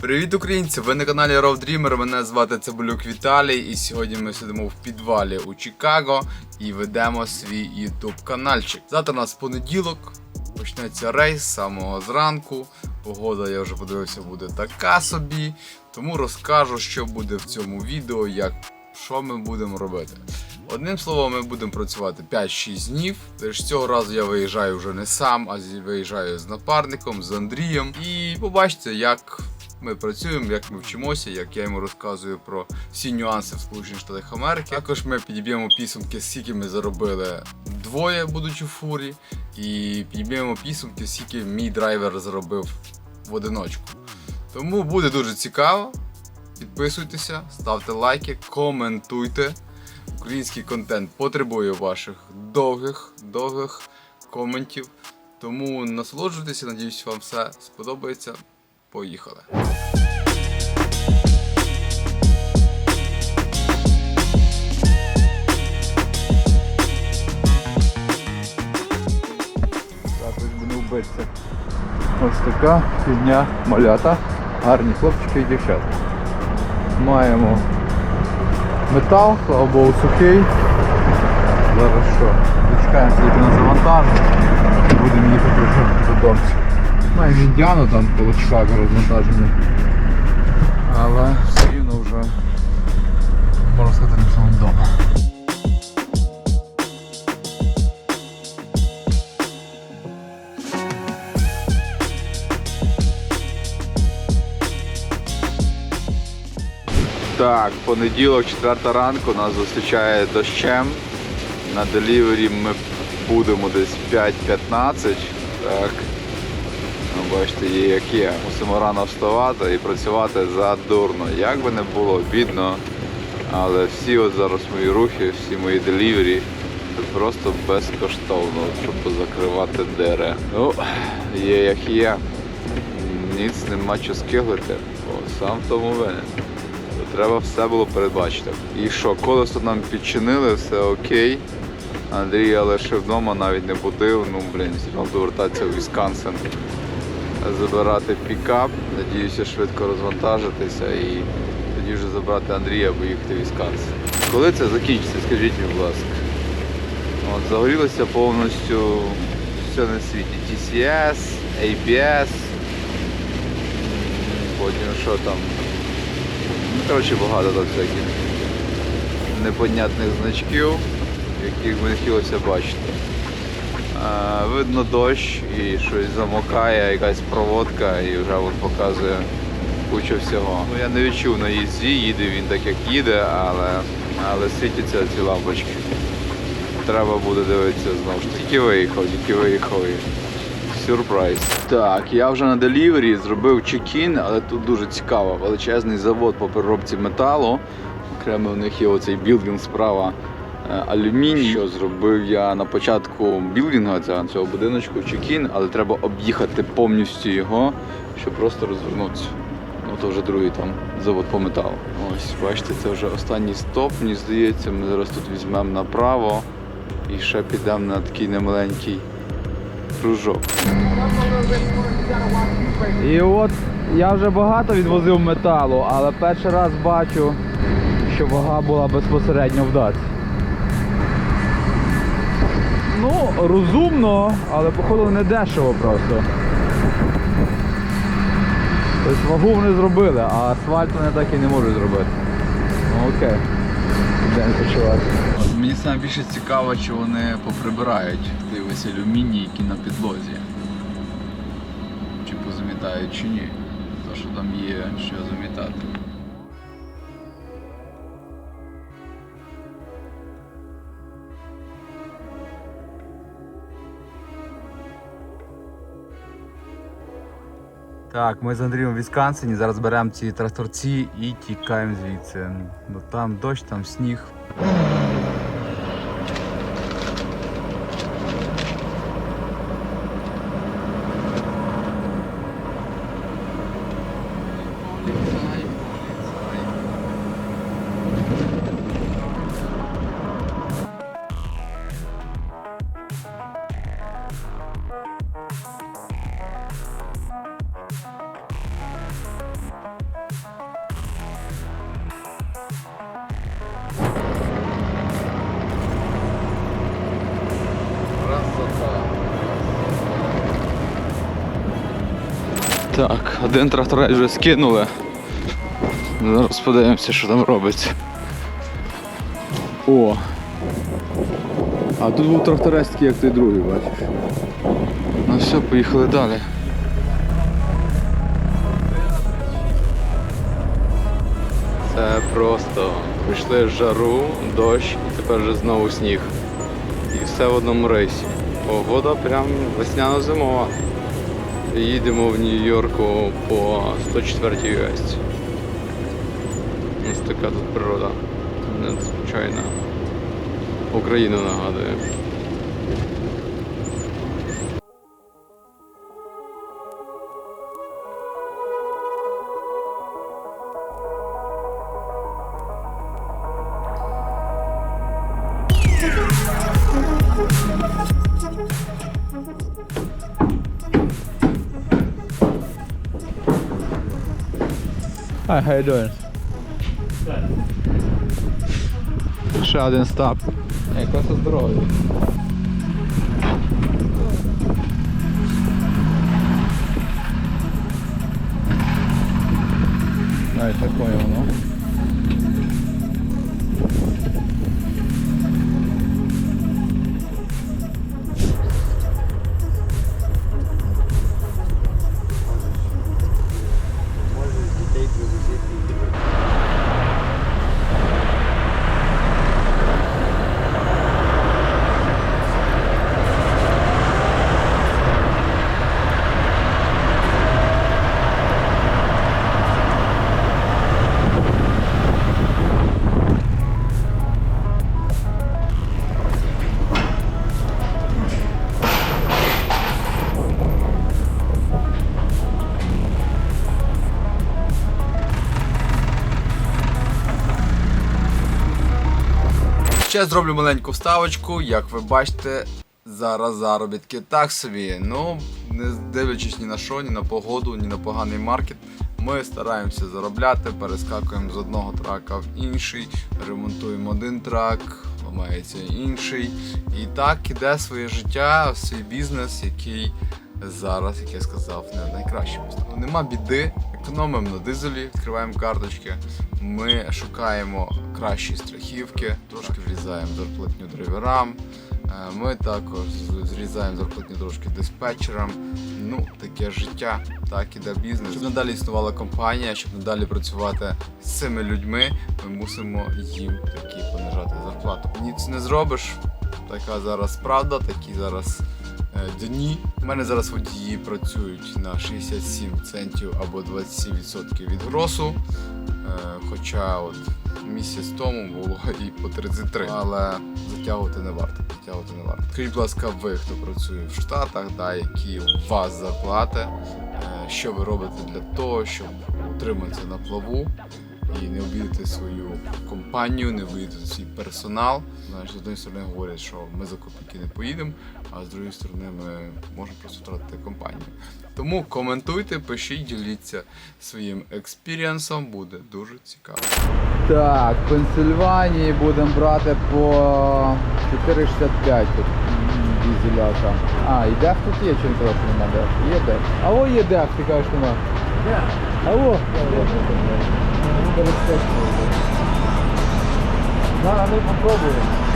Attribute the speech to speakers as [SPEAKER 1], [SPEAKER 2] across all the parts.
[SPEAKER 1] Привіт, українці! Ви на каналі Road Dreamer, Мене звати Цибулюк Віталій, і сьогодні ми сидимо в підвалі у Чикаго і ведемо свій YouTube каналчик. Завтра у нас понеділок, почнеться рейс з самого зранку. Погода, я вже подивився, буде така собі. Тому розкажу, що буде в цьому відео, як що ми будемо робити. Одним словом, ми будемо працювати 5-6 днів. Тож цього разу я виїжджаю вже не сам, а виїжджаю з напарником, з Андрієм. І побачите, як ми працюємо, як ми вчимося, як я йому розказую про всі нюанси в Сполучених Штатах Америки. Також ми підіб'ємо підсумки, скільки ми заробили двоє, будучи в фурі, і підіб'ємо підсумки, скільки мій драйвер заробив в одиночку. Тому буде дуже цікаво. Підписуйтеся, ставте лайки, коментуйте. Український контент потребує ваших довгих, довгих коментів. Тому насолоджуйтеся, надіюсь, вам все сподобається. Поїхали. Так, ось така фігня малята. Гарні хлопчики і дівчата. Маємо метал, слава Богу, сухий. Зараз що? Дочекаємося, як нас завантажить. Будемо їхати вже додому. Маємо індіану там коло Чикаго розвантаження. Але все рівно вже можна сказати, ми саме вдома. Так, понеділок, 4 ранку, нас зустрічає дощем. На делівері ми будемо десь 5.15. Так. Бачите, є як є. Мусимо рано вставати і працювати задурно. Як би не було бідно, але всі от зараз мої рухи, всі мої делівері це просто безкоштовно, щоб закривати дере. Ну, є як є. Ніц нема що скиглити, бо сам тому винен. Треба все було передбачити. І що, колесо нам підчинили, все окей. Андрія лише вдома навіть не будив, ну блін, мав повертатися в Вісконсин, забирати пікап, надіюся швидко розвантажитися і тоді вже забрати Андрія, поїхати в Вісконсин. Коли це закінчиться, скажіть мені, будь ласка. От, загорілося повністю все на світі. TCS, ABS, потім що там. Ну, коротше, багато там всяких непонятних значків, яких би хотілося бачити. Видно дощ і щось замокає, якась проводка і вже от показує кучу всього. Ну, я не відчув на їзді, їде він так як їде, але, але світяться ці лампочки. Треба буде дивитися знову ж. Тільки виїхав, тільки виїхав. Сюрприз. Так, я вже на делівері зробив чекін, але тут дуже цікаво. Величезний завод по переробці металу. Окремо у них є оцей білдинг справа алюміній. Що зробив я на початку білдингу цього, цього будиночку чекін, але треба об'їхати повністю його, щоб просто розвернутися. Ну то вже другий там завод по металу. Ось, бачите, це вже останній стоп, мені здається, ми зараз тут візьмемо направо і ще підемо на такий немаленький кружок. І от я вже багато відвозив металу, але перший раз бачу, що вага була безпосередньо в даці. Ну, розумно, але походу не дешево просто. Тобто вагу вони зробили, а асфальт вони так і не можуть зробити. Ну окей. День почувати. Мені саме більше цікаво, чи вони поприбирають той весь алюміній, який на підлозі. Чи позамітають, чи ні. То що там є, що замітати. Так, ми з Андрієм в Вісконсині, зараз беремо ці тракторці і тікаємо звідси. Бо там дощ, там сніг. Так, один тракторець вже скинули. Зараз подивимося, що там робиться. О! А тут був тракторець такий, як той другий, бачиш. Ну все, поїхали далі. Це просто прийшли жару, дощ і тепер вже знову сніг. І все в одному рейсі. Погода прям весняно-зимова. Їдемо в Нью-Йорку по 104 US. Ось така тут природа. Надзвичайна. Україну нагадує.
[SPEAKER 2] Hi, how you doing?
[SPEAKER 1] Ще один стап.
[SPEAKER 2] Ей, класно здоров'я. Ай, такое воно.
[SPEAKER 1] Ще зроблю маленьку вставочку. Як ви бачите, зараз заробітки так собі. Ну, не дивлячись ні на що, ні на погоду, ні на поганий маркет. Ми стараємося заробляти, перескакуємо з одного трака в інший, ремонтуємо один трак, ламається інший. І так іде своє життя, свій бізнес, який зараз, як я сказав, не стані. Нема біди, економимо на дизелі, відкриваємо карточки. Ми шукаємо кращі страхівки, трошки врізаємо зарплатню драйверам. Е, Ми також зрізаємо зарплатню трошки диспетчерам. Ну, таке життя, так іде бізнес. Щоб надалі існувала компанія, щоб надалі працювати з цими людьми, ми мусимо їм такі понижати зарплату. Ніц не зробиш. Така зараз правда, такі зараз дні. У мене зараз водії працюють на 67 центів або 27% від гросу. Е, Хоча от місяць тому було і по 33, але затягувати не варто. Затягувати не варто. Скажіть, будь ласка, ви, хто працює в Штатах, да, які у вас зарплати, е, що ви робите для того, щоб утриматися на плаву і не обідати свою компанію, не обідати свій персонал. Знаєш, з однієї сторони говорять, що ми за копійки не поїдемо, а з другої сторони ми можемо просто втратити компанію. Тому коментуйте, пишіть, діліться своїм експірієнсом, буде дуже цікаво.
[SPEAKER 2] Так, в Пенсильванії будемо брати по 4,65 тут дізеляка. А, і деф тут є, чи що нема деф? Є деф. А о є деф, ти кажеш, нема. А о! Да, ми попробуємо. Так, приїхали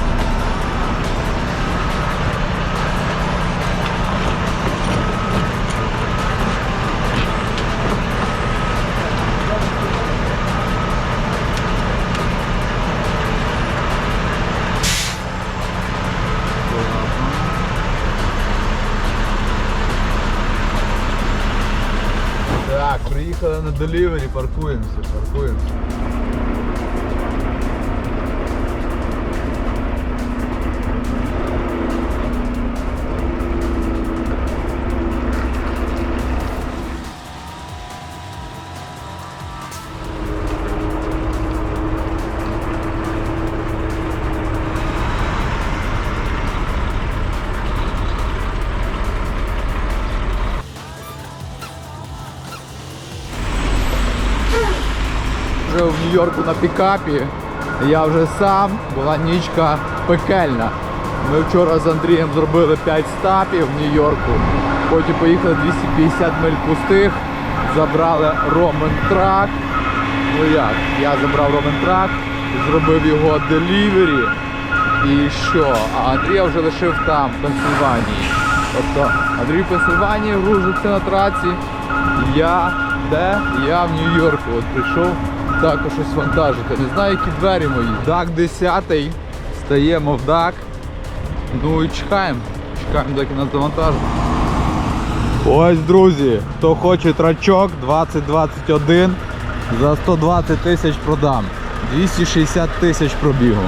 [SPEAKER 2] на делівері, паркуємося, паркуємося. Вже в Нью-Йорку на пікапі. Я вже сам, була нічка пекельна. Ми вчора з Андрієм зробили 5 стапів в Нью-Йорку. Потім поїхали 250 миль пустих.
[SPEAKER 1] забрали Ромен Трак. Ну як? Я забрав Ромен Трак, зробив його делівері. І що? А Андрія вже лишив там, в Пенсильванії. Тобто Андрій в Пенсильванії грузиться на траці. Я де? Я в Нью-Йорку. От прийшов також щось вантажити. Не знаю, які двері мої. Дак 10 стаємо в дак. Ну і чекаємо. Чекаємо, доки нас завантажить. Ось, друзі, хто хоче трачок 2021 за 120 тисяч продам. 260 тисяч пробігу.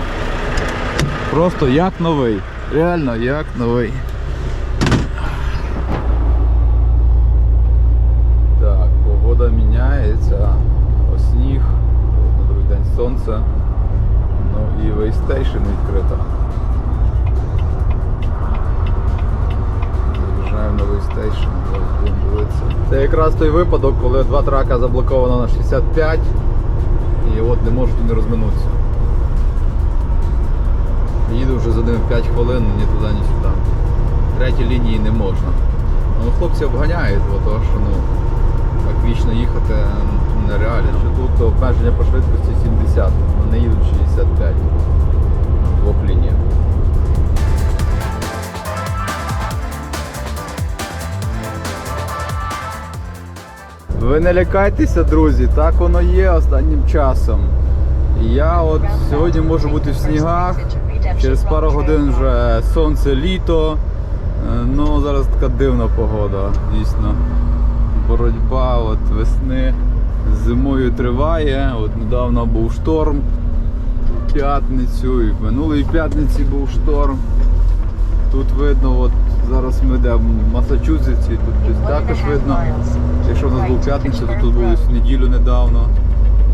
[SPEAKER 1] Просто як новий. Реально як новий. Так, погода міняється. Ось сніг, на другий день сонце. Ну і вейстейшн відкрита. Дивитися. Це якраз той випадок, коли два трака заблоковано на 65 і от не можуть вони розминутися. Їду вже за ними 5 хвилин, ні туди, ні сюди. Третій лінії не можна. Ну, хлопці обганяють, бо того, що ну, так вічно їхати ну, нереально. Тут обмеження по швидкості 70, вони їдуть 65 в двох лініях. Ви не лякайтеся, друзі, так воно є останнім часом. Я от сьогодні можу бути в снігах, через пару годин вже сонце, літо. Е, Ну зараз така дивна погода, дійсно. Боротьба от весни зимою триває. От недавно був шторм п'ятницю, і в минулої п'ятниці був шторм. Тут видно, от зараз ми йдемо в Масачусетсі, тут десь також видно. Якщо в нас був п'ятниця, то тут був ось неділю недавно.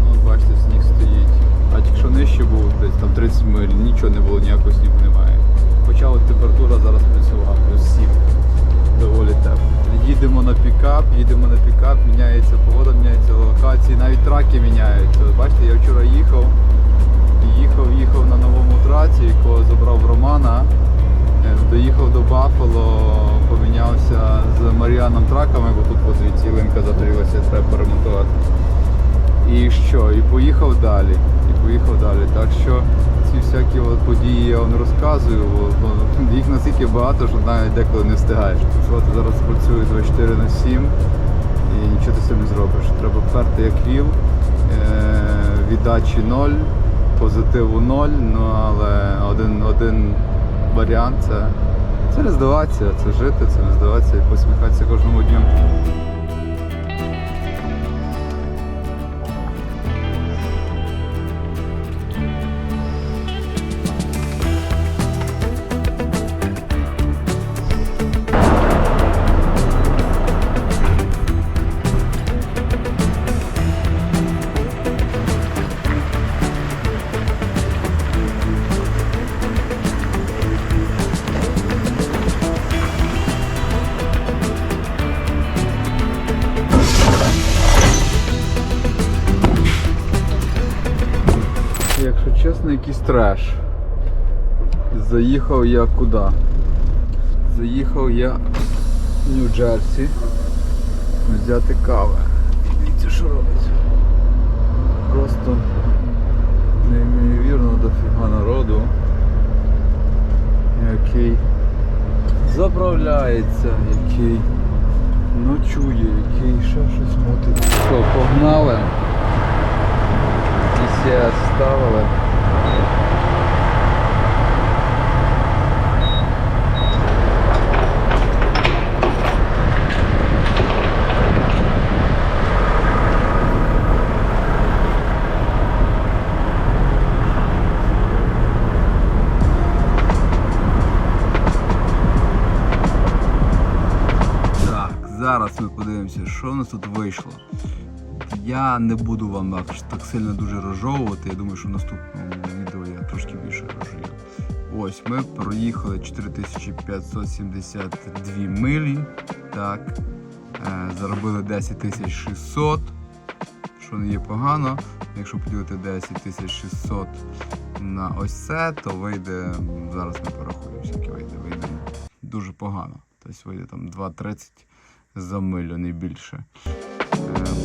[SPEAKER 1] Ну, бачите, сніг стоїть. А якщо нижче був, десь там 30 миль, нічого не було, ніякого снігу немає. Хоча от температура зараз працювала, плюс 7. Доволі тепло. Їдемо на пікап, їдемо на пікап, міняється погода, міняється локації, навіть траки міняються. Бачите, я вчора їхав, їхав, їхав на новому траці, якого забрав Романа. Е, Доїхав до Баффало, помінявся з Маріаном траками, бо тут по линка загорілася, треба поремонтувати. І що? І поїхав далі. І поїхав далі. Так що ці всякі от події я вам розказую, бо, їх настільки багато, що навіть деколи не встигаєш. Що от зараз працюю 24 на 7 і нічого ти цим не зробиш. Треба перти як віл, е, віддачі 0, позитиву 0, ну але один, один варіант це, це не здаватися, це жити, це не здаватися і посміхатися кожному дню. Чесно, якийсь треш. Заїхав я куди? Заїхав я в Нью-Джерсі взяти кави. Дивіться, що робиться. Просто неймовірно дофіга народу, який заправляється, який ночує, який ще щось мутить. Що, погнали? DCS ставили. Зараз ми подивимося, що в нас тут вийшло. Я не буду вам так сильно дуже розжовувати. Я думаю, що в наступному Ось ми проїхали 4572 милі. Так. Е, заробили 10600, що не є погано. Якщо поділити 10600 на ось це, то вийде, зараз ми порахуємо, скільки вийде, вийде дуже погано. Тобто вийде там 2,30 за милю, не більше.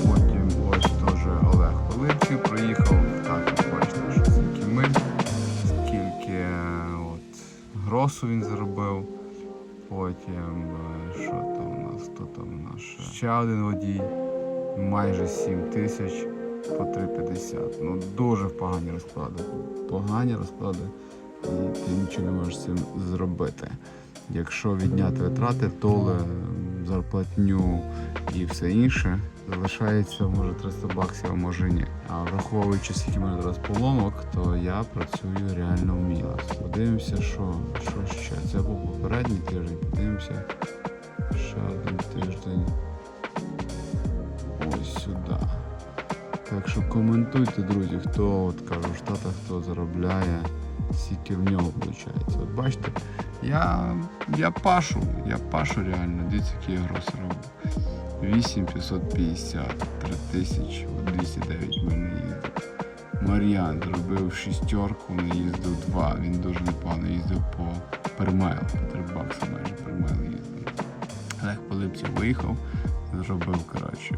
[SPEAKER 1] Потім ось теж Олег Пилипчик проїхав. Гросу він заробив. Потім, е, що там у нас, хто там у ще? Один водій, майже 7 тисяч по 3,50. Ну дуже погані розклади. Погані розклади, і ти нічого не можеш цим зробити. Якщо відняти витрати, м, зарплатню і все інше, залишається може 300 баксів, а може ні. А враховуючи скільки мене зараз поломок, то я працюю реально вміло. Подивимося, що, що ще. Це був попередній тиждень, подивимося. Ще один тиждень. Ось сюди. Так що коментуйте, друзі, хто от кажу, в Штатах хто заробляє, скільки в нього виходить. От бачите, я, я пашу, я пашу реально, дивіться, які я гроси роблю. 8550, 3000, от 209 в мене їздив. Мар'ян зробив шістерку, наїздив 2. Він дуже непогано їздив по пермайл, по 3 бакси майже пермайл їздив. Олег Пилипців виїхав, зробив, коротше,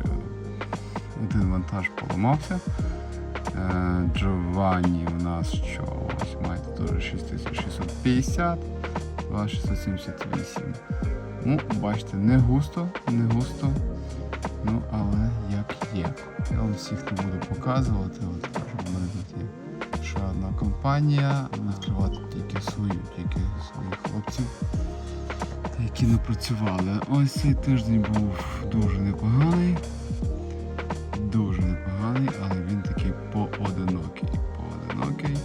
[SPEAKER 1] один вантаж поламався. Е, Джованні у нас що? Ось маєте теж 6650, 2678. Ну, бачите, не густо, не густо. Ну, але як є. Я вам всіх не буду показувати. От кажу, в мене тут є ще одна компанія. Відкривати тільки свою, тільки своїх хлопців, які напрацювали. Ось цей тиждень був дуже непоганий дуже непоганий, але він такий поодинокий. Поодинокий.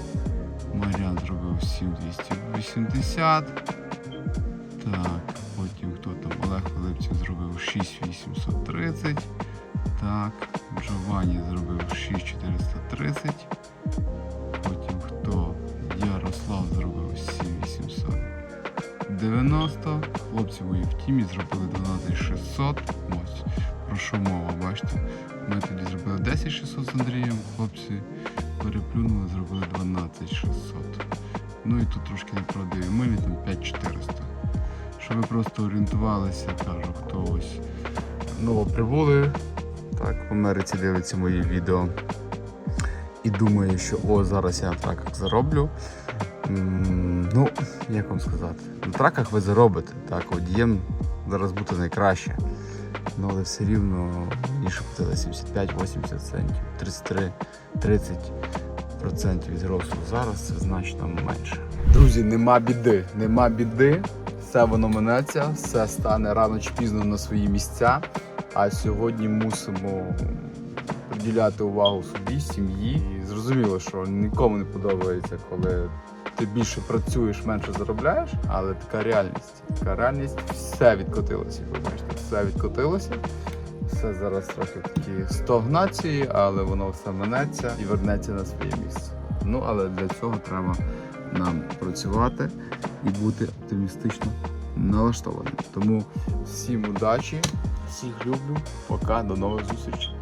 [SPEAKER 1] Маріан зробив 7280. Так, потім хто там? Олег Филипчик зробив 6830. Так, Джованні зробив 6430. Потім хто? Ярослав зробив 7890. Хлопці мої в тімі зробили 12600. Ось, про що мова, бачите? Ми тоді зробили 10600 з Андрієм, хлопці переплюнули, зробили 12600. Ну і тут трошки не продаю. Ми там 5400. Щоб ви просто орієнтувалися, кажу, хто ось новоприбули. Так, в Америці дивиться мої відео. І думає, що о, зараз я на траках зароблю. Ну, як вам сказати, на траках ви заробите. Так, водієм зараз бути найкраще. Ну, але все рівно раніше платили 75-80 центів, 33-30% від гросу. Зараз це значно менше. Друзі, нема біди, нема біди. Все воно минеться, все стане рано чи пізно на свої місця. А сьогодні мусимо приділяти увагу собі, сім'ї. І зрозуміло, що нікому не подобається, коли ти більше працюєш, менше заробляєш, але така реальність. Така реальність все відкотилося, як ви бачите, все відкотилося. Все зараз трохи в такій стогнації, але воно все минеться і вернеться на своє місце. Ну але для цього треба нам працювати і бути оптимістично налаштованим. Тому всім удачі, всіх люблю, пока, до нових зустрічей.